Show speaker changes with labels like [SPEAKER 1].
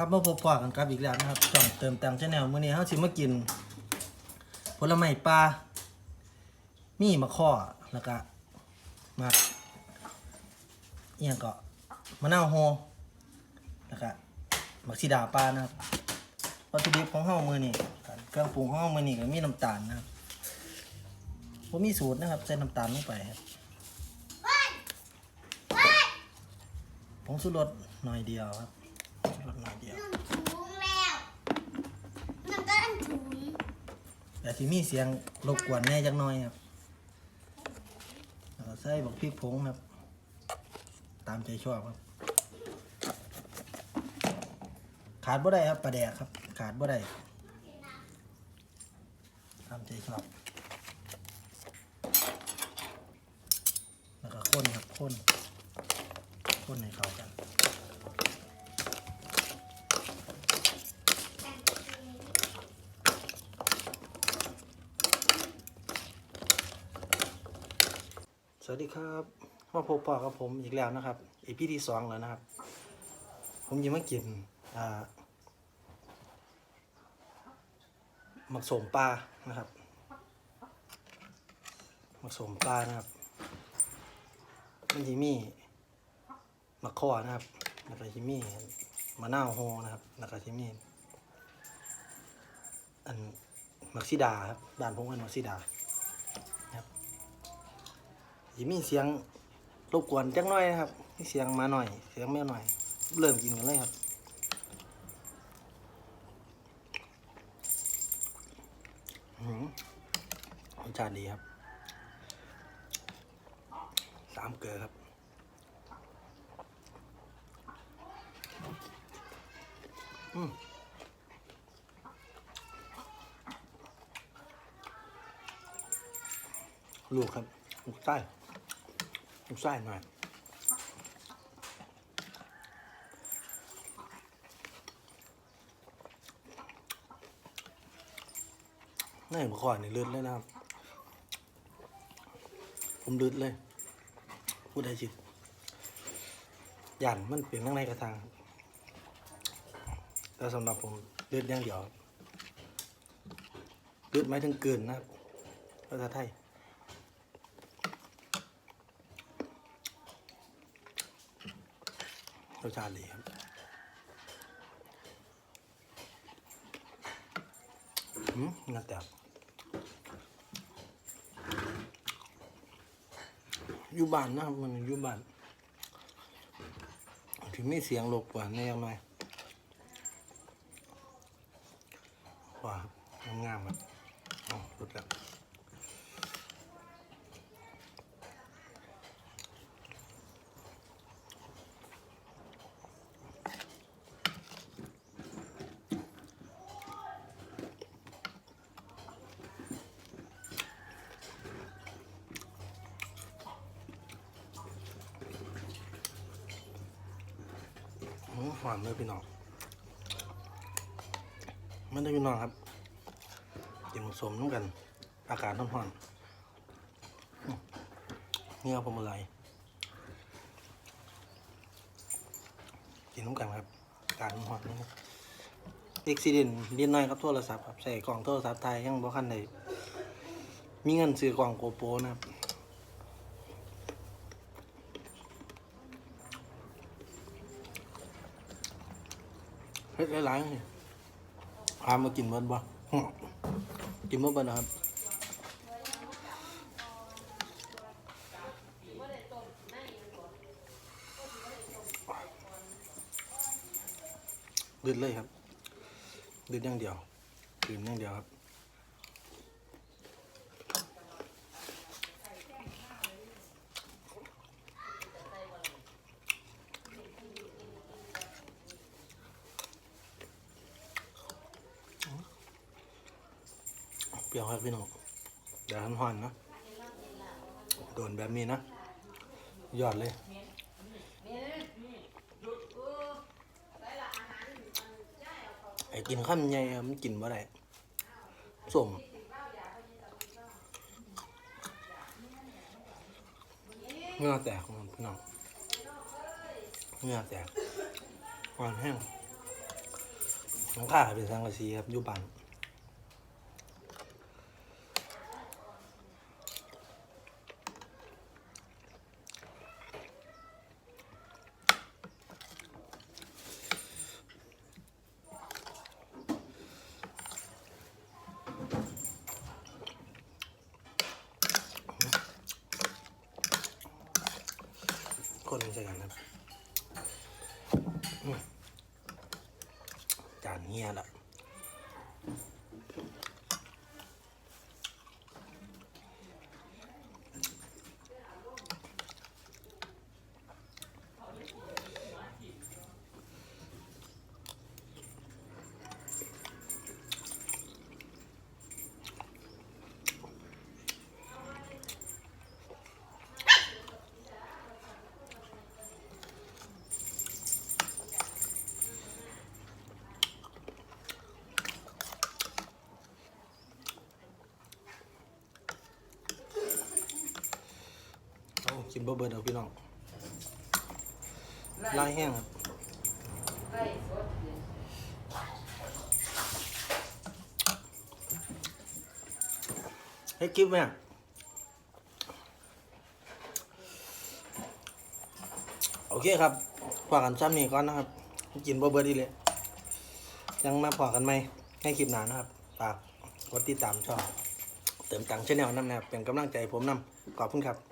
[SPEAKER 1] ครับมาพบปะกันครับอีกแล้วนะครับช่องเติมตังชาแนลมื้อนี้เฮาสิมากิน ผลไม้ปลามีมะข้อแล้วก็มากเอียงก็มะนาวโฮแล้วก็มักสีดาปลานะครับวัตถุดิบของเฮามื้อนี้เครื่องปรุงของเฮามื้อนี้ก็มีน้ำตาลนะครับบ่มีสูตรนะครับใส่น้ำตาลลงไปครับผงชูรสหน่อยเดียวครับ ชูรสหน่อยเดียว
[SPEAKER 2] มันถุงแล้วมันก็อันถุง
[SPEAKER 1] แต่ที่มีเสียงรบกวนแน่จักหน่อยครับแล้วก็ใส่บักพริกผงครับ ตามใจชอบครับ ขาดบ่ได้ครับปลาแดกครับ ขาดบ่ได้ตามใจชอบแล้วก็ข้นครับข้นข้นให้เข้ากัน วัสดีครับมาพบปอกับผมอีกแล้วนะครับอีพีที่สองแล้วนะครับ ผมยังไมากินอ่าหมักสมปลานะครับหมักสมปลานะครับมันจะมีมะข้อนะครับแล้วก็จะมีมะนาวโฮนะครับแล้วก็จะมีอันมักซิดาครับบ้านผมเป็นมักซิดา สิมีเสียงรบกวนจักหน่อยนะครับมีเสียงมาหน่อย เสียงแม่หน่อย เริ่มกินกันเลยครับหือรสชาติดีครับ สามเกลือครับอืมลูกครับลูกไส้ ลูไส้หน่อยนี่เมื่อก่อนนี่ลืดเลยนะครับ ผมลืดเลย พูดได้จริงยันมันเปลี่ยนทั้งในกระทางแต่สำหรับผมลืดอย่างเดียวลืดไม่ถึงเกินนะครับภาษาไทย รสชาติดีครับอืมน่าแต่อยู่บ้านนะครับมันอยู่บ้านถึงไม่เสียงรบกวนแน่ยังไงว้างามๆครับอ๋อรุดแล้ว อื้อหวานเลยพี่น้องมันได้พี่น้องครับกินผสมน้ำกัน อากาศร้อนๆอื้อเนี่ยผมอะไรกินน้ำกันครับอากาศร้อนๆนี่เอ็กซิเดนเรียนน้อยครับโทรศัพท์ครับใส่กล่องโทรศัพท์ไทยยังบ่คันใดมีเงินซื้อกล่องโกโปรนะครับ เฮ็ดหลายๆนี่พามากินเบิดบ่กินเบิดบ่นะครับดื่นเลยครับดื่นอย่างเดียวดื่มอย่างเดียวครับี้ยวครับพี่น้องเดี๋ยวหันๆนะโดนแบบนี้นะ ยอดเลยไอ้กินข้ามใหญ่มันกินบ่ได้สมเงื่อแตกของมันพี่น้องเงื่อแตกหวานแห้งหลังค่าเป็นสังกะสีครับยู่บ้าน คนใช่กันครับจานเฮียละ กินเบอร์เบิร์ดเอาพี่น้องลายแห้งครับให้คลิปไหมอะโอเคครับพอกันซ้ำนี่ก่อนนะครับ กินเบอร์เบิร์ดดีเลยยังมาพอกันไหมให้คลิปหนานะครับฝากกดติดตามช่องเติมตังค์ชแนลน้ำนะครับเป็นกำลังใจผมนำขอบคุณครับ